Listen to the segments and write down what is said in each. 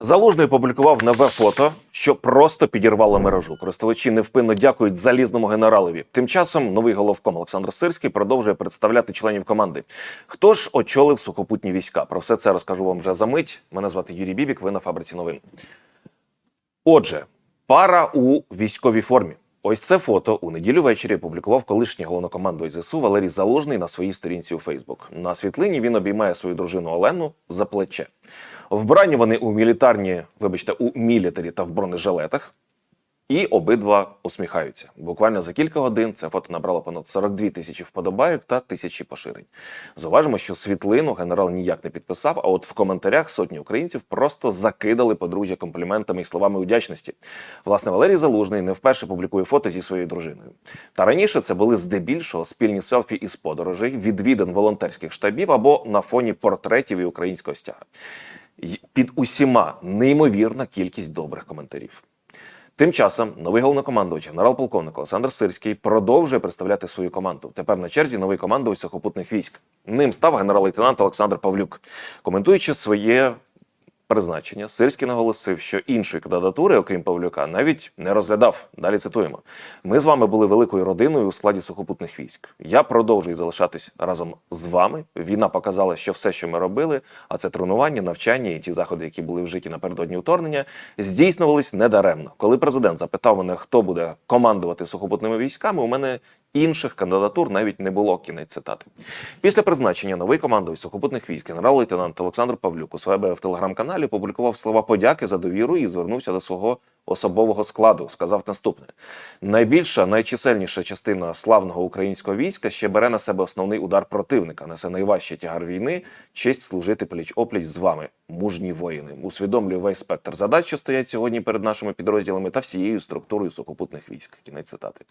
Залужний опублікував нове фото, що просто підірвало мережу. Користувачі невпинно дякують залізному генералові. Тим часом новий головком Олександр Сирський продовжує представляти членів команди. Хто ж очолив сухопутні війська? Про все це розкажу вам вже за мить. Мене звати Юрій Бібік. Ви на фабриці новин. Отже, пара у військовій формі. Ось це фото у неділю ввечері опублікував колишній головнокомандувач ЗСУ Валерій Залужний на своїй сторінці у Фейсбук. На світлині він обіймає свою дружину Олену за плече. Вбрані вони у мілітарні, вибачте, у мілітарі та в бронежилетах. І обидва усміхаються. Буквально за кілька годин це фото набрало понад 42 тисячі вподобайок та тисячі поширень. Зауважимо, що світлину генерал ніяк не підписав. А от в коментарях сотні українців просто закидали подружжя компліментами і словами вдячності. Власне, Валерій Залужний не вперше публікує фото зі своєю дружиною. Та раніше це були здебільшого спільні селфі із подорожей, відвідин волонтерських штабів або на фоні портретів і українського стяга. Під усіма неймовірна кількість добрих коментарів. Тим часом новий головнокомандувач, генерал-полковник Олександр Сирський, продовжує представляти свою команду. Тепер на черзі новий командувач сухопутних військ. Ним став генерал-лейтенант Олександр Павлюк. Коментуючи своє призначення, Сирський наголосив, що іншої кандидатури, окрім Павлюка, навіть не розглядав. Далі цитуємо: ми з вами були великою родиною у складі сухопутних військ. Я продовжую залишатись разом з вами. Війна показала, що все, що ми робили, а це тренування, навчання і ті заходи, які були вжиті напередодні вторгнення, здійснювались недаремно. Коли президент запитав мене, хто буде командувати сухопутними військами, у мене інших кандидатур навіть не було. Кінець цитати. Після призначення новий командувач сухопутних військ, генерал-лейтенант Олександр Павлюк у себе в телеграм-каналі опублікував слова подяки за довіру і звернувся до свого особового складу. Сказав наступне: найбільша, найчисельніша частина славного українського війська ще бере на себе основний удар противника, несе найважчий тягар війни, честь служити пліч опліч з вами, мужні воїни. Усвідомлюю весь спектр задач, що стоять сьогодні перед нашими підрозділами та всією структурою сухопутних військ. Кінець цитати.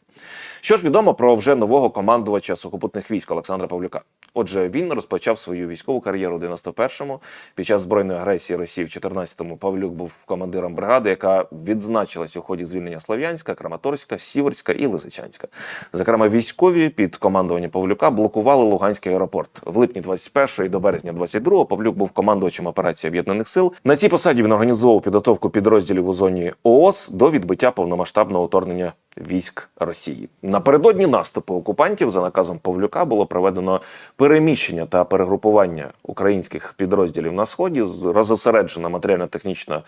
Що ж відомо про вже нового командувача сухопутних військ Олександра Павлюка? Отже, він розпочав свою військову кар'єру у 91-му. Під час збройної агресії Росії в 14-му Павлюк був командиром бригади, яка відзначилась у ході звільнення Слов'янська, Краматорська, Сіверська і Лисичанська. Зокрема, військові під командуванням Павлюка блокували Луганський аеропорт. В липні 21-го і до березня 22-го Павлюк був командувачем операції об'єднаних сил. На цій посаді він організовував підготовку підрозділів у зоні ООС до відбиття повномасштабного вторгнення військ Росії. Напередодні наступу окупантів за наказом Павлюка було проведено переміщення та перегрупування українських підрозділів на сході, розосереджено матеріально-технічне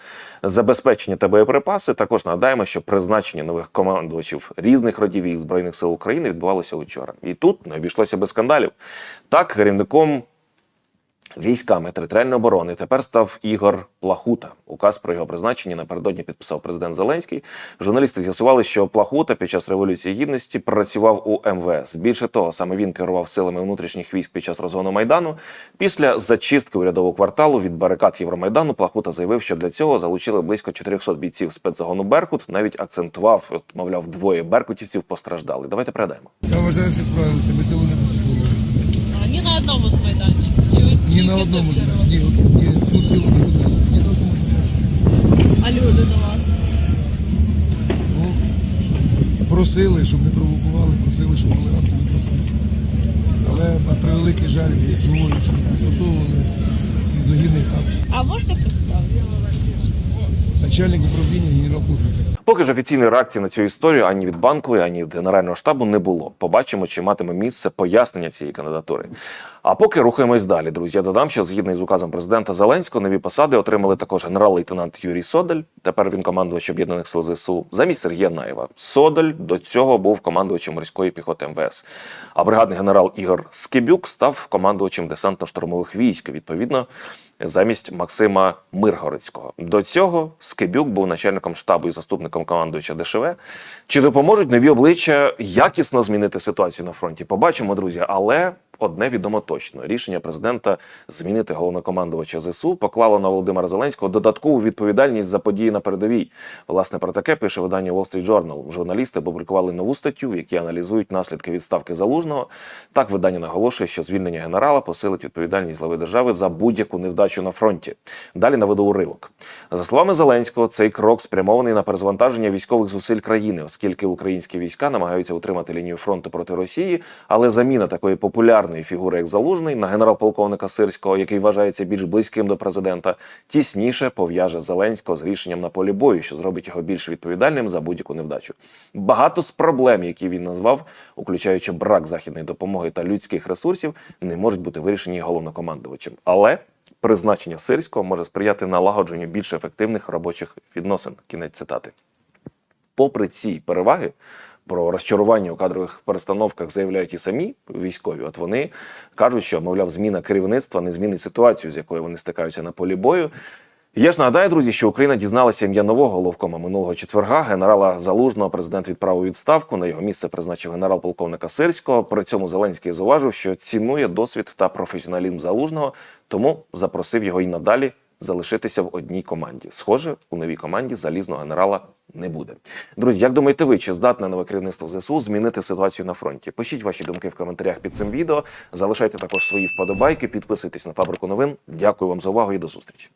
забезпечення та боєприпаси. Також нагадаємо, що призначення нових командувачів різних родів військ збройних сил України відбувалося учора. І тут не обійшлося без скандалів. Так, керівником Військами територіальної оборони тепер став Ігор Плахута. Указ про його призначення напередодні підписав президент Зеленський. Журналісти з'ясували, що Плахута під час революції гідності працював у МВС. Більше того, саме він керував силами внутрішніх військ під час розгону майдану. Після зачистки урядового кварталу від барикад Євромайдану Плахута заявив, що для цього залучили близько 400 бійців спецзагону Беркут. Навіть акцентував, от, мовляв, двоє беркутівців постраждали. Давайте пригадаємо. Я вважаю, що справилися, ми заслуговуємо. Ні на одному з майданчиків. Чи Ні на одному, ні, ні, тут село не туди, ні на одному. А люди до вас? Ну, просили, щоб не провокували, просили, щоб толерантно відносилися. Але на превеликий жаль, живою, що застосовували ці загінний газ. А можете представити? Начальник управління генерал Плохотин. Поки ж офіційної реакції на цю історію ані від банкової, ані від генерального штабу не було. Побачимо, чи матиме місце пояснення цієї кандидатури. А поки рухаємось далі, друзі. Я додам, що згідно із указом президента Зеленського, нові посади отримали також генерал-лейтенант Юрій Содель. Тепер він командувач об'єднаних сил ЗСУ замість Сергія Наєва. Содель до цього був командувачем морської піхоти МВС. А бригадний генерал Ігор Скибюк став командувачем десантно-штурмових військ. Відповідно, замість Максима Миргородського. До цього Скибюк був начальником штабу і заступником командувача ДШВ. Чи допоможуть нові обличчя якісно змінити ситуацію на фронті? Побачимо, друзі. Але одне відомо точно: рішення президента змінити головнокомандувача ЗСУ поклало на Володимира Зеленського додаткову відповідальність за події на передовій. Власне про таке пише видання Wall Street Journal. Журналісти опублікували нову статтю, в якій аналізують наслідки відставки залужного. Так видання наголошує, що звільнення генерала посилить відповідальність глави держави за будь-яку невдачу на фронті. Далі наведу уривок. За словами Зеленського, цей крок спрямований на перезвантаження військових зусиль країни, оскільки українські війська намагаються утримати лінію фронту проти Росії, але заміна такої популярної фігури як Залужний на генерал-полковника Сирського, який вважається більш близьким до президента, тісніше пов'яже Зеленського з рішенням на полі бою, що зробить його більш відповідальним за будь-яку невдачу. Багато з проблем, які він назвав, включаючи брак західної допомоги та людських ресурсів, не можуть бути вирішені головнокомандувачем. Але призначення Сирського може сприяти налагодженню більш ефективних робочих відносин. Кінець цитати. Попри ці переваги, про розчарування у кадрових перестановках заявляють і самі військові. От вони кажуть, що мовляв, зміна керівництва не змінить ситуацію, з якою вони стикаються на полі бою. Я ж нагадаю, друзі, що Україна дізналася ім'я нового головкома минулого четверга. Генерала Залужного президент відправив відставку. На його місце призначив генерал-полковника Сирського. При цьому Зеленський зауважив, що цінує досвід та професіоналізм залужного, тому запросив його і надалі залишитися в одній команді. Схоже, у новій команді залізного генерала не буде. Друзі, як думаєте ви, чи здатне нове керівництво ЗСУ змінити ситуацію на фронті? Пишіть ваші думки в коментарях під цим відео. Залишайте також свої вподобайки, підписуйтесь на фабрику новин. Дякую вам за увагу і до зустрічі.